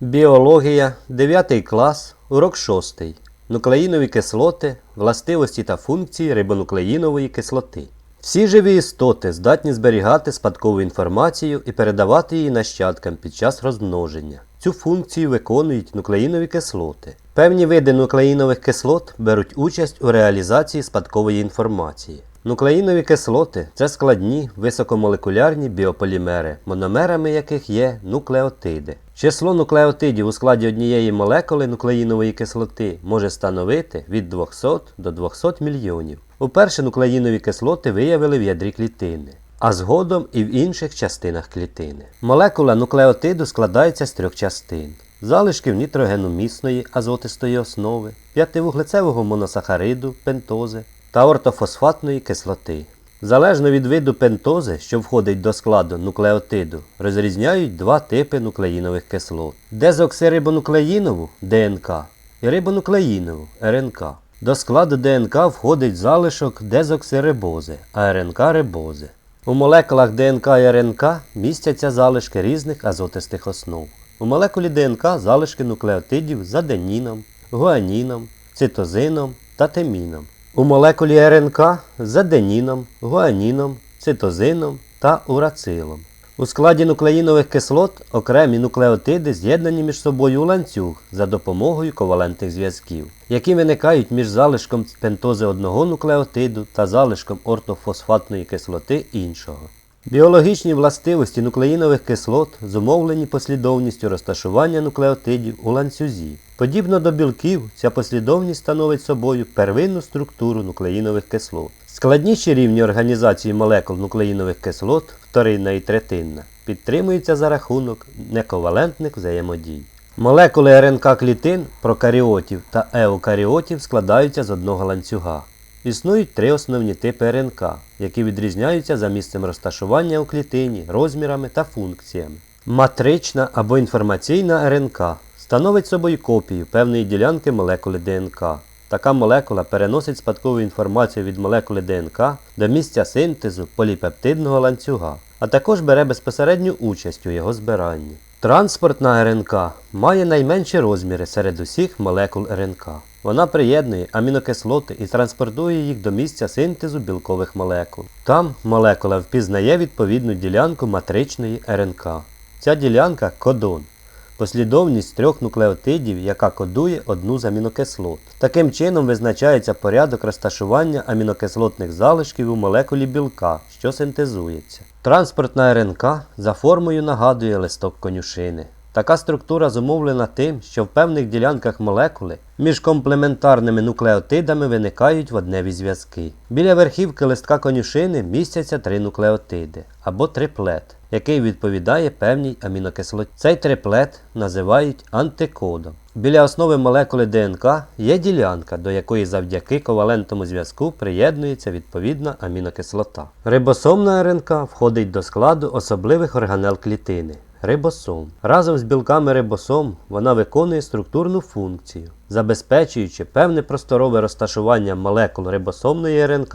Біологія, 9 клас, урок 6. Нуклеїнові кислоти, властивості та функції рибонуклеїнової кислоти. Всі живі істоти здатні зберігати спадкову інформацію і передавати її нащадкам під час розмноження. Цю функцію виконують нуклеїнові кислоти. Певні види нуклеїнових кислот беруть участь у реалізації спадкової інформації. Нуклеїнові кислоти це складні високомолекулярні біополімери, мономерами яких є нуклеотиди. Число нуклеотидів у складі однієї молекули нуклеїнової кислоти може становити від 200 до 200 мільйонів. Уперше нуклеїнові кислоти виявили в ядрі клітини, а згодом і в інших частинах клітини. Молекула нуклеотиду складається з трьох частин. Залишків нітрогеномісної азотистої основи, п'ятивуглецевого моносахариду пентози та ортофосфатної кислоти. Залежно від виду пентози, що входить до складу нуклеотиду, розрізняють два типи нуклеїнових кислот: дезоксирибонуклеїнову ДНК і рибонуклеїнову РНК. До складу ДНК входить залишок дезоксирибози, а РНК рибози. У молекулах ДНК і РНК містяться залишки різних азотистих основ. У молекулі ДНК залишки нуклеотидів з аденіном, гуаніном, цитозином та теміном. У молекулі РНК з аденіном, гуаніном, цитозином та урацилом. У складі нуклеїнових кислот окремі нуклеотиди з'єднані між собою у ланцюг за допомогою ковалентних зв'язків, які виникають між залишком пентози одного нуклеотиду та залишком ортофосфатної кислоти іншого. Біологічні властивості нуклеїнових кислот зумовлені послідовністю розташування нуклеотидів у ланцюзі. Подібно до білків, ця послідовність становить собою первинну структуру нуклеїнових кислот. Складніші рівні організації молекул нуклеїнових кислот, вторинна і третинна, підтримуються за рахунок нековалентних взаємодій. Молекули РНК клітин, прокаріотів та еукаріотів складаються з одного ланцюга. Існують три основні типи РНК, які відрізняються за місцем розташування у клітині, розмірами та функціями. Матрична або інформаційна РНК становить собою копію певної ділянки молекули ДНК. Така молекула переносить спадкову інформацію від молекули ДНК до місця синтезу поліпептидного ланцюга, а також бере безпосередню участь у його збиранні. Транспортна РНК має найменші розміри серед усіх молекул РНК. Вона приєднує амінокислоти і транспортує їх до місця синтезу білкових молекул. Там молекула впізнає відповідну ділянку матричної РНК. Ця ділянка кодон. Послідовність трьох нуклеотидів, яка кодує одну з амінокислот. Таким чином визначається порядок розташування амінокислотних залишків у молекулі білка, що синтезується. Транспортна РНК за формою нагадує листок конюшини. Така структура зумовлена тим, що в певних ділянках молекули між комплементарними нуклеотидами виникають водневі зв'язки. Біля верхівки листка конюшини містяться три нуклеотиди або триплет, який відповідає певній амінокислоті. Цей триплет називають антикодом. Біля основи молекули ДНК є ділянка, до якої завдяки ковалентному зв'язку приєднується відповідна амінокислота. Рибосомна РНК входить до складу особливих органел клітини. Рибосом. Разом з білками рибосом вона виконує структурну функцію, забезпечуючи певне просторове розташування молекул рибосомної РНК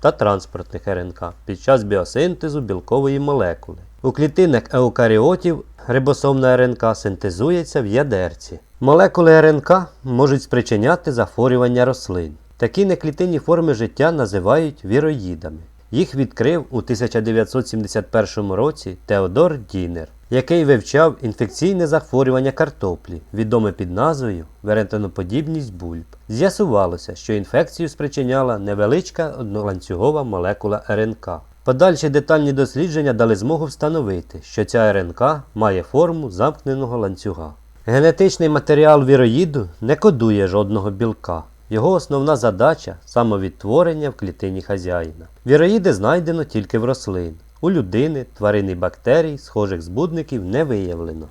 та транспортних РНК під час біосинтезу білкової молекули. У клітинах еукаріотів рибосомна РНК синтезується в ядерці. Молекули РНК можуть спричиняти захворювання рослин. Такі неклітинні форми життя називають віроїдами. Їх відкрив у 1971 році Теодор Дінер, який вивчав інфекційне захворювання картоплі, відоме під назвою верентиноподібність бульб. З'ясувалося, що інфекцію спричиняла невеличка одноланцюгова молекула РНК. Подальші детальні дослідження дали змогу встановити, що ця РНК має форму замкненого ланцюга. Генетичний матеріал віроїду не кодує жодного білка. Його основна задача самовідтворення в клітині хазяїна. Віроїди знайдено тільки в рослин. У людини, тварин і бактерій, схожих збудників не виявлено.